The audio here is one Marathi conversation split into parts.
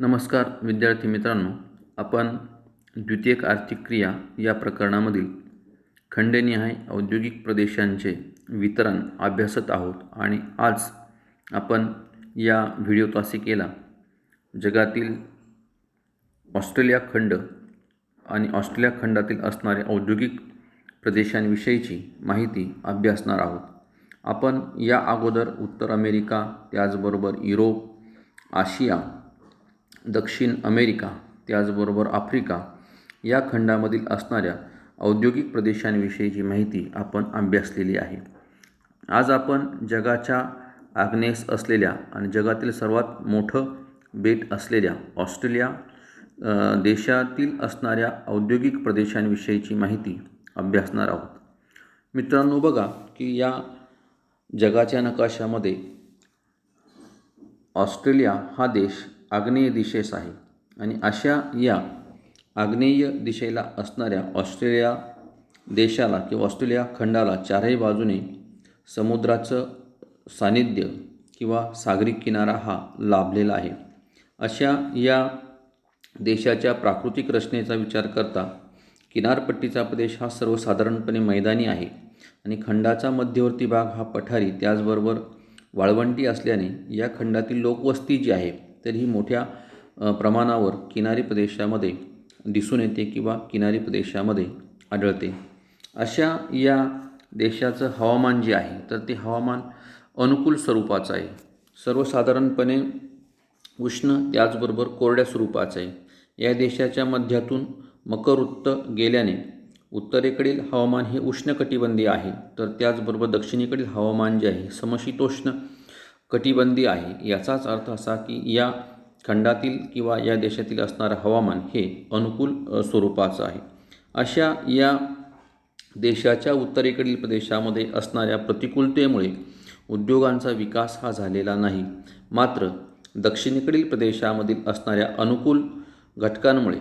नमस्कार विद्यार्थी मित्रांनो. आपण द्वितीयक आर्थिक क्रिया या प्रकरणामधील खंडनिहाय औद्योगिक प्रदेशांचे वितरण अभ्यासत आहोत आणि आज आपण या व्हिडिओ तासिकेला जगातील ऑस्ट्रेलिया खंड आणि ऑस्ट्रेलिया खंडातील असणाऱ्या औद्योगिक प्रदेशांविषयीची माहिती अभ्यासणार आहोत. आपण या अगोदर उत्तर अमेरिका त्याचबरोबर युरोप आशिया दक्षिण अमेरिका त्याचबरोबर आफ्रिका या खंडामधील असणाऱ्या औद्योगिक प्रदेशांविषयीची माहिती आपण अभ्यासलेली आहे. आज आपण जगाच्या आग्नेस असलेल्या आणि जगातील सर्वात मोठं बेट असलेल्या ऑस्ट्रेलिया देशातील असणाऱ्या औद्योगिक प्रदेशांविषयीची माहिती अभ्यासणार आहोत. मित्रांनो बघा की या जगाच्या नकाशामध्ये ऑस्ट्रेलिया हा देश आग्नेय दिशेस आहे. आणि अशा या आग्नेय दिशेला असणाऱ्या ऑस्ट्रेलिया देशाला किंवा ऑस्ट्रेलिया खंडाला चारही बाजूने समुद्राचं सानिध्य किंवा सागरी किनारा हा लाभलेला आहे. अशा या देशाच्या प्राकृतिक रचनेचा विचार करता किनारपट्टीचा प्रदेश हा सर्वसाधारणपणे मैदानी आहे आणि खंडाचा मध्यवर्ती भाग हा पठारी त्याचबरोबर वाळवंटी असल्याने या खंडातील लोकवस्ती जी आहे तरीही मोठ्या प्रमाणावर किनारी प्रदेशामध्ये दिसून येते किंवा किनारी प्रदेशामध्ये आढळते. अशा या देशाचं हवामान जे आहे तर ते हवामान अनुकूल स्वरूपाचं आहे. सर्वसाधारणपणे उष्ण त्याचबरोबर कोरड्या स्वरूपाचं आहे. या देशाच्या मध्यातून मकरवृत्त गेल्याने उत्तरेकडील हवामान हे उष्णकटिबंधीय आहे. तर त्याचबरोबर दक्षिणेकडील हवामान जे आहे समशीतोष्ण कटिबंधी आहे. याचाच अर्थ असा की या खंडातील किंवा या देशातील असणारं हवामान हे अनुकूल स्वरूपाचं आहे. अशा या देशाच्या उत्तरेकडील प्रदेशामध्ये असणाऱ्या प्रतिकूलतेमुळे उद्योगांचा विकास हा झालेला नाही. मात्र दक्षिणेकडील प्रदेशामधील असणाऱ्या अनुकूल घटकांमुळे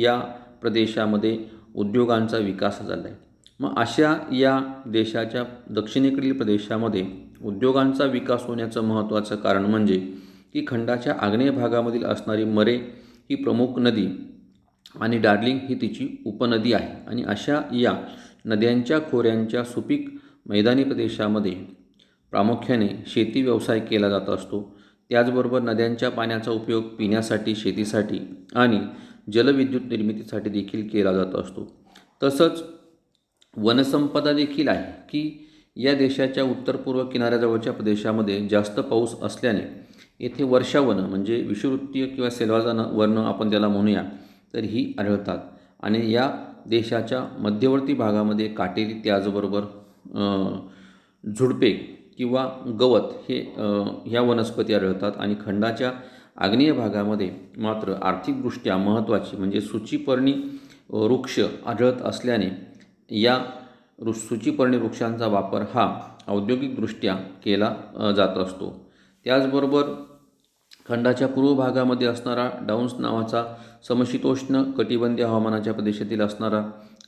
या प्रदेशामध्ये उद्योगांचा विकास झाला आहे मग अशा या देशाच्या दक्षिणेकडील प्रदेशामध्ये उद्योगांचा विकास होण्याचं महत्त्वाचं कारण म्हणजे की खंडाच्या आग्नेय भागामधील असणारी मरे ही प्रमुख नदी आणि डार्लिंग ही तिची उपनदी आहे. आणि अशा या नद्यांच्या खोऱ्यांच्या सुपीक मैदानी प्रदेशामध्ये प्रामुख्याने शेती व्यवसाय केला जात असतो. त्याचबरोबर नद्यांच्या पाण्याचा उपयोग पिण्यासाठी शेतीसाठी आणि जलविद्युत निर्मितीसाठी देखील केला जात असतो. तसंच वनसंपदा देखील आहे की या देशाच्या उत्तर पूर्व किनाऱ्याजवळच्या प्रदेशामध्ये जास्त पाऊस असल्याने येथे वर्षावनं म्हणजे विषुवृत्तीय किंवा सेलवाजानं वर्ण आपण त्याला म्हणूया तर ही आढळतात. आणि या देशाच्या मध्यवर्ती भागामध्ये काटेरी त्याचबरोबर झुडपे किंवा गवत हे ह्या वनस्पती आढळतात. आणि खंडाच्या आग्नेय भागामध्ये मात्र आर्थिकदृष्ट्या महत्त्वाची म्हणजे सूचीपर्णी वृक्ष आढळत असल्याने या वृ वृक्षांचा वापर हा औद्योगिकदृष्ट्या केला जात असतो. त्याचबरोबर खंडाच्या पूर्व भागामध्ये असणारा डाऊन्स नावाचा समशीतोष्ण कटिबंधीय हवामानाच्या प्रदेशातील असणारा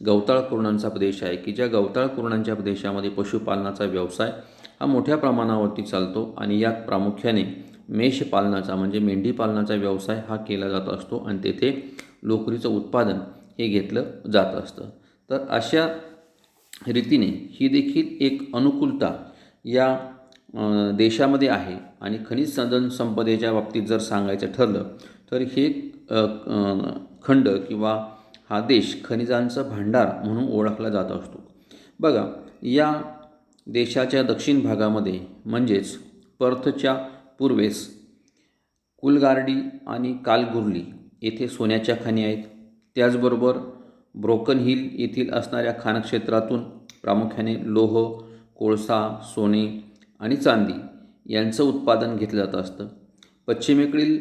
गवताळ कुरणांचा प्रदेश आहे. की ज्या गवताळ कुरणांच्या प्रदेशामध्ये पशुपालनाचा व्यवसाय हा मोठ्या प्रमाणावरती चालतो आणि यात प्रामुख्याने मेषपालनाचा म्हणजे मेंढीपालनाचा व्यवसाय हा केला जात असतो आणि तेथे लोकरीचं उत्पादन हे घेतलं जात असतं. तर अशा रीतीने ही देखील एक अनुकूलता या देशामध्ये आहे. आणि खनिज संदन संपदेच्या बाबतीत जर सांगायचं ठरलं तर हे खंड किंवा हा देश खनिजांचा भांडार म्हणून ओळखला जात असतो. बघा या देशाच्या दक्षिण भागामध्ये म्हणजेच पर्थच्या पूर्वेस कुलगार्डी आणि कालगुर्ली येथे सोन्याच्या खाणी आहेत. त्याचबरोबर ब्रोकन हिल येथील असणाऱ्या खानक्षेत्रातून प्रामुख्याने लोह कोळसा सोने आणि चांदी यांचं उत्पादन घेतलं जात असतं. पश्चिमेकडील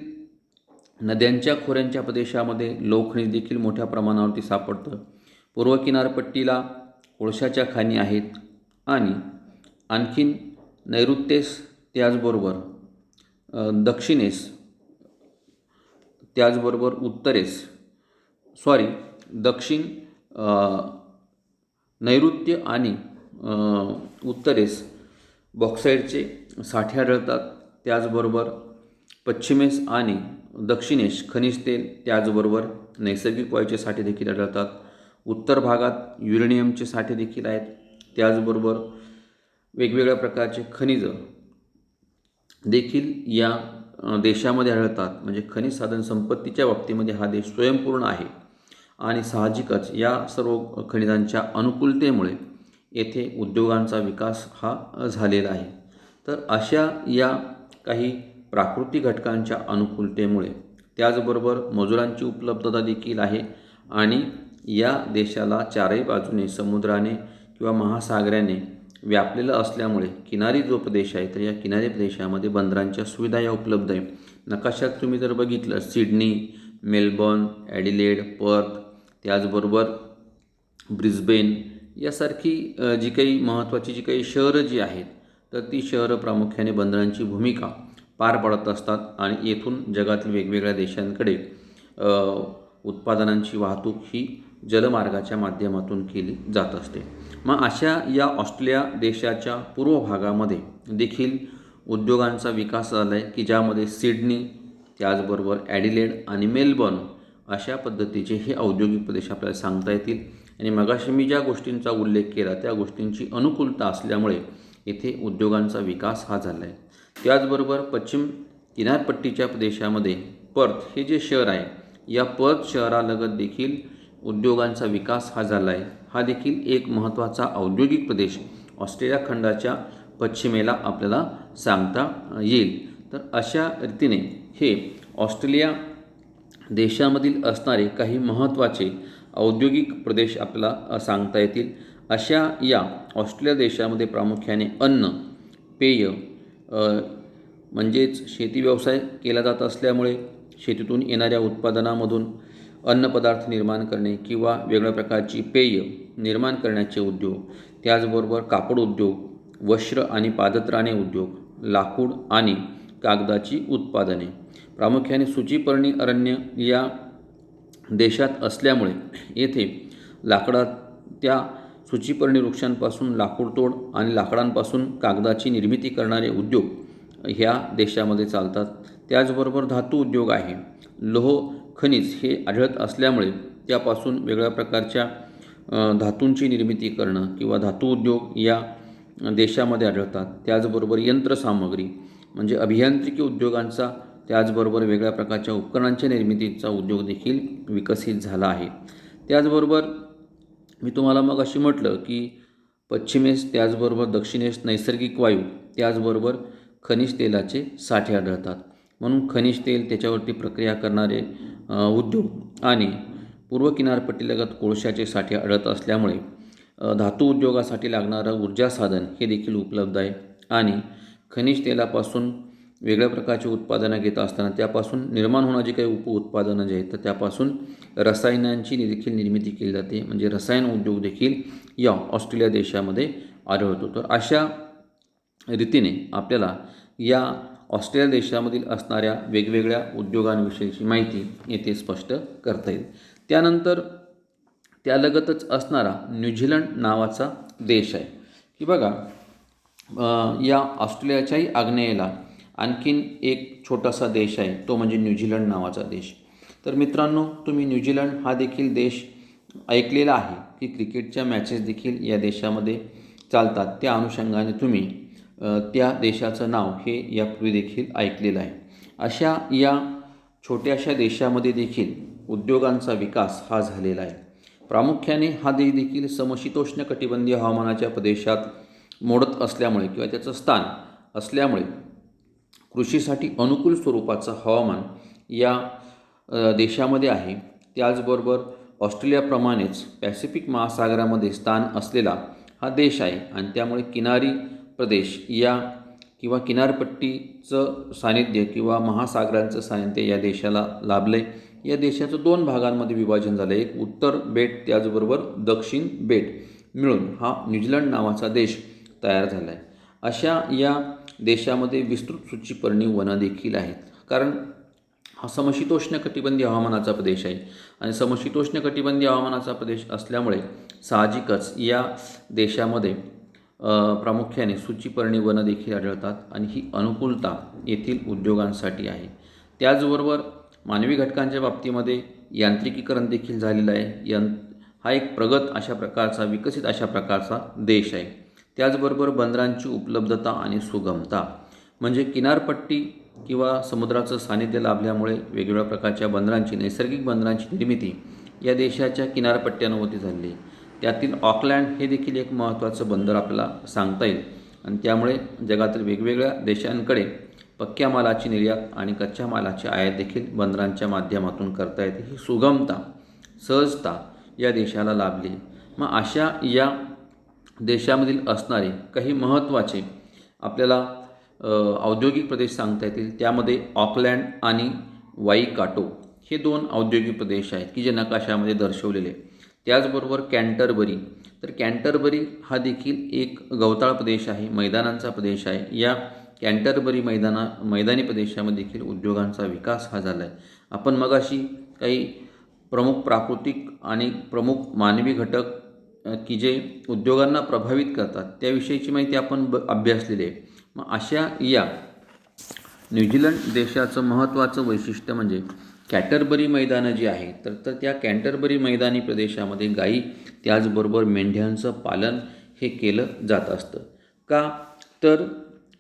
नद्यांच्या खोऱ्यांच्या प्रदेशामध्ये लोखनिज देखील मोठ्या प्रमाणावरती सापडतं. पूर्व किनारपट्टीला कोळशाच्या खाणी आहेत आणि आणखीन नैऋत्येस त्याचबरोबर दक्षिणेस त्याचबरोबर उत्तरेस सॉरी दक्षिण नैऋत्य आणि उत्तरेस बॉक्साईडचे साठे आढळतात. त्याचबरोबर पश्चिमेस आणि दक्षिणेस खनिज तेल त्याचबरोबर नैसर्गिक वायूचे साठे देखील आढळतात. उत्तर भागात युरेनियमचे साठे देखील आहेत. त्याचबरोबर वेगवेगळ्या प्रकारचे खनिज देखील या देशामध्ये आढळतात. म्हणजे खनिज साधन संपत्तीच्या बाबतीमध्ये हा देश स्वयंपूर्ण आहे. आणि साहजिकच या सर्व खनिजांच्या अनुकूलतेमुळे येथे उद्योगांचा विकास हा झालेला आहे. तर अशा या काही प्राकृतिक घटकांच्या अनुकूलतेमुळे त्याचबरोबर मजुरांची उपलब्धता देखील आहे आणि या देशाला चारही बाजूने समुद्राने किंवा महासागराने व्यापलेलं असल्यामुळे किनारी जो प्रदेश आहे तर या किनारी प्रदेशामध्ये बंदरांच्या सुविधा या उपलब्ध आहे नकाशात तुम्ही जर बघितलं सिडनी मेलबर्न ॲडिलेड पर्थ त्याचबरोबर ब्रिस्बेन यासारखी जी काही महत्त्वाची जी काही शहरं जी आहेत तर ती शहरं प्रामुख्याने बंदरांची भूमिका पार पाडत असतात आणि येथून जगातील वेगवेगळ्या देशांकडे उत्पादनांची वाहतूक ही जलमार्गाच्या माध्यमातून केली जात असते. मग अशा या ऑस्ट्रेलिया देशाच्या पूर्व भागामध्ये देखील उद्योगांचा विकास झाला आहे की ज्यामध्ये सिडनी त्याचबरोबर ॲडिलेड आणि मेलबर्न अशा पद्धतीचे हे औद्योगिक प्रदेश आपल्याला सांगता येतील. आणि मगाशी मी ज्या गोष्टींचा उल्लेख केला त्या गोष्टींची अनुकूलता असल्यामुळे येथे उद्योगांचा विकास हा झाला आहे त्याचबरोबर पश्चिम किनारपट्टीच्या प्रदेशामध्ये पर्थ हे जे शहर आहे या पर्थ शहरालगत देखील उद्योगांचा विकास हा झाला आहे हा देखील एक महत्त्वाचा औद्योगिक प्रदेश ऑस्ट्रेलिया खंडाच्या पश्चिमेला आपल्याला सांगता येईल. तर अशा रीतीने हे ऑस्ट्रेलिया देशामधील असणारे काही महत्त्वाचे औद्योगिक प्रदेश आपल्याला सांगता येतील. अशा या ऑस्ट्रेलिया देशामध्ये प्रामुख्याने अन्न पेय म्हणजेच शेती व्यवसाय केला जात असल्यामुळे शेतीतून येणाऱ्या उत्पादनामधून अन्नपदार्थ निर्माण करणे किंवा वेगळ्या प्रकारची पेय निर्माण करण्याचे उद्योग त्याचबरोबर कापड उद्योग वस्त्र आणि पादत्राणे उद्योग लाकूड आणि कागदाची उत्पादने. प्रामुख्याने सुचीपर्णी अरण्य या देशात असल्यामुळे येथे लाकडा त्या सुचीपर्णी वृक्षांपासून लाकूडतोड आणि लाकडांपासून कागदाची निर्मिती करणारे उद्योग ह्या देशामध्ये चालतात. त्याचबरोबर धातू उद्योग आहे. लोह खनिज हे आढळत असल्यामुळे त्यापासून वेगळ्या प्रकारच्या धातूंची निर्मिती करणं किंवा धातू उद्योग या देशामध्ये आढळतात. त्याचबरोबर यंत्रसामग्री म्हणजे अभियांत्रिकी उद्योगांचा त्याचबरोबर वेगळ्या प्रकारच्या उपकरणांच्या निर्मितीचा उद्योग देखील विकसित झाला आहे. त्याचबरोबर मी तुम्हाला मग अशी म्हटलं की पश्चिमेस त्याचबरोबर दक्षिणेस नैसर्गिक वायू त्याचबरोबर खनिज तेलाचे साठे आढळतात. म्हणून खनिज तेल त्याच्यावरती प्रक्रिया करणारे उद्योग आणि पूर्व किनारपट्टीलगत कोळशाचे साठे आढळत असल्यामुळे धातू उद्योगासाठी लागणारं ऊर्जा साधन हे देखील उपलब्ध आहे. आणि खनिज तेलापासून वेगळ्या प्रकारची उत्पादनं घेत असताना त्यापासून निर्माण होणारी काही उप उत्पादनं जे आहेत तर त्यापासून रसायनांची देखील निर्मिती केली जाते. म्हणजे रसायन उद्योग देखील या ऑस्ट्रेलिया देशामध्ये आढळतो. तर अशा रीतीने आपल्याला या ऑस्ट्रेलिया देशामधील असणाऱ्या वेगवेगळ्या उद्योगांविषयीची माहिती येथे स्पष्ट करता येईल. त्यानंतर त्यालगतच असणारा न्यूझीलंड नावाचा देश आहे. की बघा या ऑस्ट्रेलियाच्याही आग्नेयेला आणखीन एक छोटासा देश आहे तो म्हणजे न्यूझीलंड नावाचा देश. तर मित्रांनो तुम्ही न्यूझीलंड हा देखील देश ऐकलेला आहे की क्रिकेटच्या मॅचेस देखील या देशामध्ये चालतात. त्या अनुषंगाने तुम्ही त्या देशाचं नाव हे यापूर्वी देखील ऐकलेलं आहे. अशा या छोट्याशा देशामध्ये देखील उद्योगांचा विकास हा झालेला आहे. प्रामुख्याने हा देश देखील समशीतोष्ण कटिबंधीय हवामानाच्या प्रदेशात मोडत असल्यामुळे किंवा त्याचं स्थान असल्यामुळे कृषीसाठी अनुकूल स्वरूपाचं हवामान या देशामध्ये आहे. त्याचबरोबर ऑस्ट्रेलियाप्रमाणेच पॅसिफिक महासागरामध्ये स्थान असलेला हा देश आहे आणि त्यामुळे किनारी प्रदेश या किंवा किनारपट्टीचं सानिध्य किंवा महासागरांचं सानिध्य या देशाला लाभलं आहे या देशाचं दोन भागांमध्ये विभाजन झालं आहे एक उत्तर बेट त्याचबरोबर दक्षिण बेट. मिळून हा न्यूझीलंड नावाचा देश तयार झाला आहे अशा या देशामध्ये विस्तृत सूचीपर्णी वनं देखील आहेत. कारण हा समशीतोष्ण कटिबंधीय हवामानाचा प्रदेश आहे. आणि समशीतोष्ण कटिबंधीय हवामानाचा प्रदेश असल्यामुळे साहजिकच या देशामध्ये प्रामुख्याने सूचीपर्णी वनं देखील आढळतात आणि ही अनुकूलता येथील उद्योगांसाठी आहे. त्याचबरोबर मानवी घटकांच्या बाबतीमध्ये यांत्रिकीकरण देखील झालेलं आहे. यं हा एक प्रगत अशा प्रकारचा विकसित अशा प्रकारचा देश आहे. त्याचबरोबर बंदरांची उपलब्धता आणि सुगमता. म्हणजे किनारपट्टी किंवा समुद्राचं सानिध्य लाभल्यामुळे वेगवेगळ्या प्रकारच्या बंदरांची नैसर्गिक बंदरांची निर्मिती या देशाच्या किनारपट्ट्यांवरती झालेली त्यातील ऑकलँड हे देखील एक महत्त्वाचं बंदर आपल्याला सांगता येईल. आणि त्यामुळे जगातील वेगवेगळ्या देशांकडे पक्क्या मालाची निर्यात आणि कच्च्या मालाची आयात देखील बंदरांच्या माध्यमातून करता येते. ही सुगमता सहजता या देशाला लाभली. मग अशा या देशामधील असणारे काही महत्त्वाचे आपल्याला औद्योगिक प्रदेश सांगता येतील. त्यामध्ये ऑकलँड आणि वाईकाटो हे दोन औद्योगिक प्रदेश आहेत की जे नकाशामध्ये दर्शवलेले. त्याचबरोबर कॅन्टरबरी. तर कॅन्टरबरी हा देखील एक गवताळ प्रदेश आहे मैदानांचा प्रदेश आहे. या कॅन्टरबरी मैदाना मैदानी प्रदेशामध्ये देखील उद्योगांचा विकास हा झाला आहे आपण मगाशी काही प्रमुख प्राकृतिक आणि प्रमुख मानवी घटक की जे उद्योगांना प्रभावित करतात त्याविषयीची माहिती आपण ब अभ्यासलेली आहे मग अशा या न्यूझीलंड देशाचं महत्त्वाचं वैशिष्ट्य म्हणजे कॅटरबरी मैदानं जी आहेत तर तर त्या कॅन्टरबरी मैदानी प्रदेशामध्ये गायी त्याचबरोबर मेंढ्यांचं पालन हे केलं जात असतं. का? तर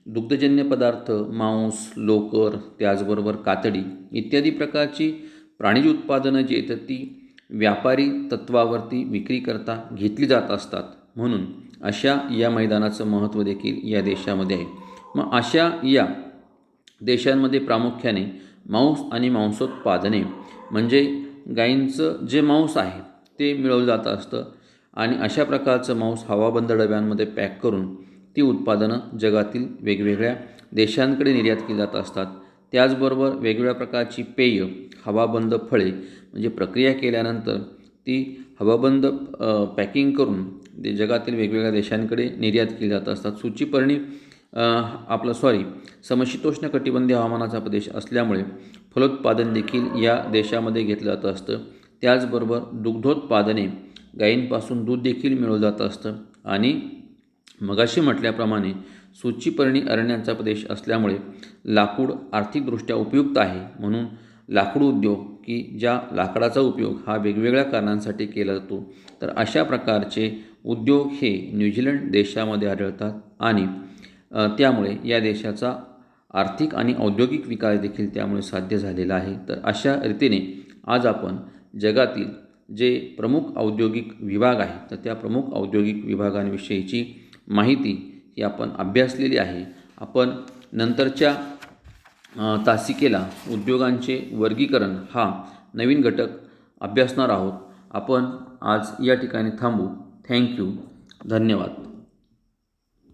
दुग्धजन्य पदार्थ मांस लोकर त्याचबरोबर कातडी इत्यादी प्रकारची प्राणीज उत्पादनं जी येतात ती व्यापारी तत्वावरती विक्री करता घेतली जात असतात. म्हणून अशा या मैदानाचं महत्त्व देखील या देशामध्ये आहे. मग अशा या देशांमध्ये प्रामुख्याने मांस आणि मांसोत्पादने म्हणजे गायींचं जे मांस आहे ते मिळवलं जात असतं. आणि अशा प्रकारचं मांस हवाबंद डब्यांमध्ये पॅक करून ती उत्पादनं जगातील वेगवेगळ्या देशांकडे निर्यात केली जात असतात. त्याचबरोबर वेगवेगळ्या प्रकारची पेय हवाबंद फळे म्हणजे प्रक्रिया केल्यानंतर ती हवाबंद पॅकिंग करून ते जगातील वेगवेगळ्या देशांकडे निर्यात केली जात असतात. सूचीपर्णी आपलं सॉरी समशीतोष्ण कटिबंधीय हवामानाचा प्रदेश असल्यामुळे फलोत्पादन देखील या देशामध्ये घेतलं जात असतं. त्याचबरोबर दुग्धोत्पादने गायींपासून दूध देखील मिळवलं जात असतं. आणि मगाशी म्हटल्याप्रमाणे सूचीपर्णी अरण्यांचा प्रदेश असल्यामुळे लाकूड आर्थिकदृष्ट्या उपयुक्त आहे. म्हणून लाकूड उद्योग की ज्या लाकडाचा उपयोग हा वेगवेगळ्या कारणांसाठी केला जातो तर अशा प्रकारचे उद्योग हे न्यूझीलंड देशामध्ये आढळतात आणि त्यामुळे या देशाचा आर्थिक आणि औद्योगिक विकास देखील त्यामुळे साध्य झालेला आहे. तर अशा रीतीने आज आपण जगातील जे प्रमुख औद्योगिक विभाग आहे तर त्या प्रमुख औद्योगिक विभागांविषयीची माहिती ही आपण अभ्यासलेली आहे. आपण नंतरच्या तासिकेला उद्योगांचे वर्गीकरण हा नवीन घटक अभ्यासणार आहोत. आपण आज या ठिकाणी थांबू. थँक्यू. धन्यवाद.